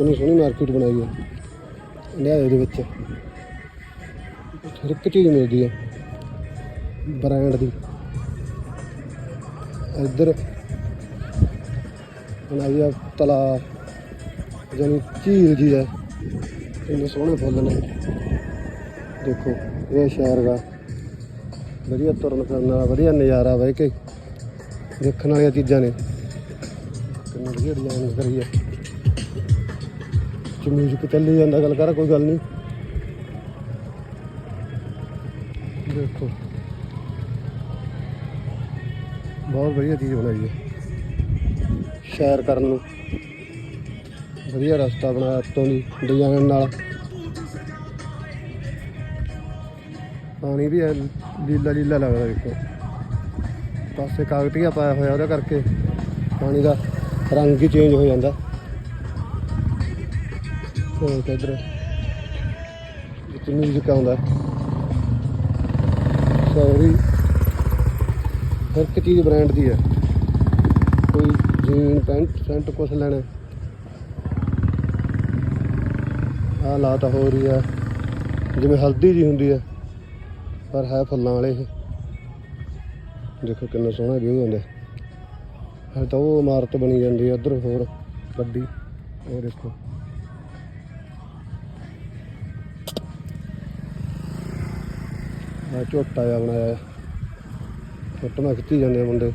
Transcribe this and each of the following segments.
ਕਿੰਨੀ ਸੋਹਣੀ ਮਾਰਕੀਟ ਬਣਾਈ ਹੈ ਨਿਆਏ ਦੇ ਵਿੱਚ। ਹਰ ਇੱਕ ਚੀਜ਼ ਮਿਲਦੀ ਹੈ ਬ੍ਰਾਂਡ ਦੀ। ਇੱਧਰ ਬਣਾਈ ਆ ਤਲਾ ਜਾਨੀ ਝੀਲ ਜੀ ਹੈ ਇੰਨੇ ਸੋਹਣੇ ਫੁੱਲ ਨੇ। ਦੇਖੋ, ਇਹ ਸ਼ਹਿਰ ਦਾ। ਵਧੀਆ ਤੁਰਨ ਫਿਰਨ ਵਾਲਾ, ਵਧੀਆ ਨਜ਼ਾਰਾ ਬਹਿ ਕੇ ਦੇਖਣ ਵਾਲੀਆਂ ਚੀਜ਼ਾਂ ਨੇ। ਕਿੰਨਾ ਵਧੀਆ ਡਿਜ਼ਾਈਨ ਕਰੀ ਹੈ ਚ ਮਿਊਜ਼ਿਕ ਚੱਲੀ ਜਾਂਦਾ, ਗੱਲ ਕਰ, ਕੋਈ ਗੱਲ ਨਹੀਂ ਦੇਖੋ। ਬਹੁਤ ਵਧੀਆ ਚੀਜ਼ ਬਣਾਈ ਹੈ। ਸ਼ੇਅਰ ਕਰਨ ਨੂੰ। ਵਧੀਆ ਰਸਤਾ ਬਣਾਇਆ, ਉੱਤੋਂ ਦੀ, ਡਿਜ਼ਾਈਨ ਨਾਲ। ਪਾਣੀ ਵੀ ਲੀਲਾ ਲੀਲਾ ਲੱਗਦਾ ਦੇਖੋ। ਪਾਸੇ ਕਾਗਟੀਆ ਪਾਇਆ ਹੋਇਆ ਉਹਦਾ ਕਰਕੇ ਪਾਣੀ ਦਾ ਰੰਗ ਹੀ ਚੇਂਜ ਹੋ ਜਾਂਦਾ। ਹੋਰ ਕਿਧਰ ਜਿੱਥੇ ਮਿਊਜ਼ਿਕ ਆਉਂਦਾ। ਸੌਰੀ ਹਰ ਇੱਕ ਚੀਜ਼ ਬ੍ਰਾਂਡ ਦੀ ਹੈ। ਕੋਈ ਜੀਨ ਪੈਂਟ ਸੈਂਟ ਕੁਛ ਲੈਣਾ। ਆ ਲਾਤਾ ਹੋ ਰਹੀ ਹੈ। ਜਿਵੇਂ ਹਲਦੀ ਜੀ ਹੁੰਦੀ ਹੈ। ਪਰ ਹੈ ਫੁੱਲਾਂ ਵਾਲੇ ਇਹ। ਦੇਖੋ ਕਿੰਨਾ ਸੋਹਣਾ ਵਿਊ ਹੁੰਦਾ ਹੈ। ਤਾਂ ਉਹ ਇਮਾਰਤ ਬਣੀ ਜਾਂਦੀ ਹੈ। ਉਧਰ ਹੋਰ ਵੱਡੀ ਉਹ ਦੇਖੋ। ਆ ਝੋਟਾ ਜਿਹਾ ਬਣਾਇਆ ਹੈ। ਫੋਟੋਆਂ ਖਿੱਚੀ ਜਾਂਦੇ ਆ ਮੁੰਡੇ।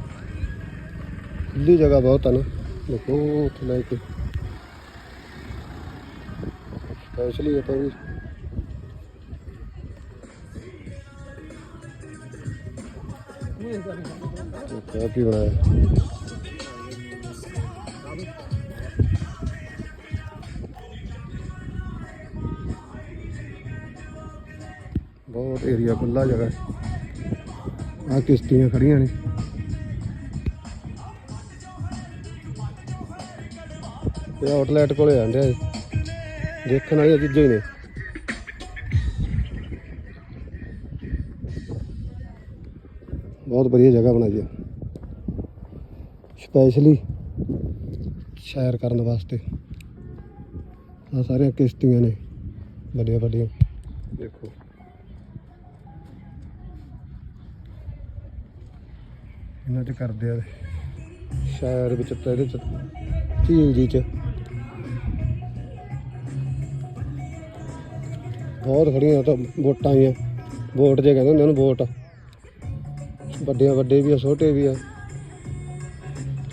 ਖੁੱਲੀ ਜਗ੍ਹਾ ਬਹੁਤ ਹੈ ਨਾ। ਦੇਖੋ ਉੱਥੇ ਲੈ ਕੇ। ਸਪੈਸ਼ਲੀ ਆਪਾਂ ਵੀ ਦੇਖੋ ਬਣਾਇਆ। ਬਹੁਤ ਏਰੀਆ ਖੁੱਲਾ ਜਗ੍ਹਾ। ਆ ਕਿਸ਼ਤੀਆਂ ਖੜੀਆਂ ਨੇ। ਇਹ ਆਊਟਲੈਟ ਕੋਲੇ ਆਂਦੇ ਆ ਦੇਖਣ ਵਾਲੀਆਂ ਚੀਜ਼ਾਂ ਹੀ ਨੇ। ਬਹੁਤ ਵਧੀਆ ਜਗ੍ਹਾ ਬਣਾਈ ਆ। ਸਪੈਸ਼ਲੀ ਸੈਰ ਕਰਨ ਵਾਸਤੇ। ਆ ਸਾਰੀਆਂ ਕਿਸ਼ਤੀਆਂ ਨੇ। ਵੱਡੀਆਂ ਵੱਡੀਆਂ ਦੇਖੋ। ਇਹਨਾਂ ਚ ਕਰਦੇ ਆ ਸ਼ਹਿਰ ਵਿੱਚ ਤਾਂ ਇਹਦੇ ਚ ਝੀਲ ਜੀ ਚ। ਬਹੁਤ ਖੜੀਆਂ ਤਾਂ ਵੋਟਾਂ ਆਈਆਂ। ਵੋਟ ਜੇ ਕਹਿੰਦੇ ਹੁੰਦੇ ਉਹਨੂੰ ਵੋਟ। ਵੱਡਿਆਂ ਵੱਡੇ ਵੀ ਆ, ਛੋਟੇ ਵੀ ਆ।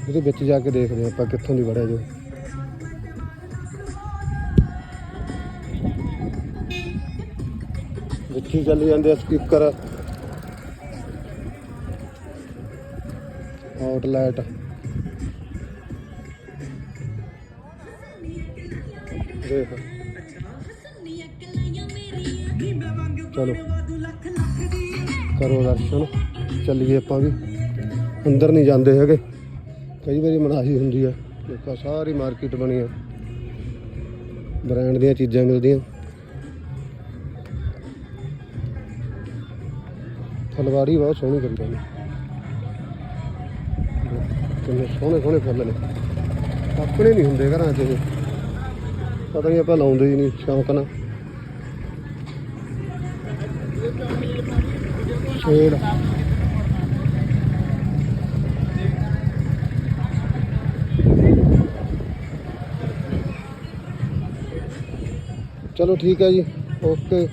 ਇਹਦੇ ਵਿੱਚ ਜਾ ਕੇ ਦੇਖਦੇ ਆ ਆਪਾਂ ਕਿੱਥੋਂ ਦੀ ਵੜਿਆ ਜੋ। ਵਿੱਚ ਹੀ ਜਾਂਦੇ ਆ ਸਪੀਕਰ। ਆਊਟਲੈਟ ਦੇਖ। ਚਲੋ। ਕਰੋ ਦਰਸ਼ਨ। ਚੱਲੀਏ ਆਪਾਂ ਵੀ। ਅੰਦਰ ਨਹੀਂ ਜਾਂਦੇ ਹੈਗੇ। ਕਈ ਵਾਰੀ ਮਨਾਹੀ ਹੁੰਦੀ ਹੈ ਦੇਖੋ, ਸਾਰੀ ਮਾਰਕੀਟ ਬਣੀ ਹੈ ਬ੍ਰਾਂਡ ਦੀਆਂ ਚੀਜ਼ਾਂ ਮਿਲਦੀਆਂ। ਫੁਲਵਾਰੀ ਬਹੁਤ ਸੋਹਣੀ ਕਰੀ ਨੇ ਕਿੰਨੇ ਸੋਹਣੇ ਸੋਹਣੇ ਫੁੱਲ ਨੇ। ਆਪਣੇ ਨਹੀਂ ਹੁੰਦੇ ਘਰਾਂ 'ਚ ਇਹ। ਪਤਾ ਨਹੀਂ ਆਪਾਂ ਲਾਉਂਦੇ ਹੀ ਨਹੀਂ ਸ਼ੌਂਕ ਨਾਲ। ਛੇੜ ਚਲੋ ਠੀਕ ਹੈ ਜੀ। ਓਕੇ।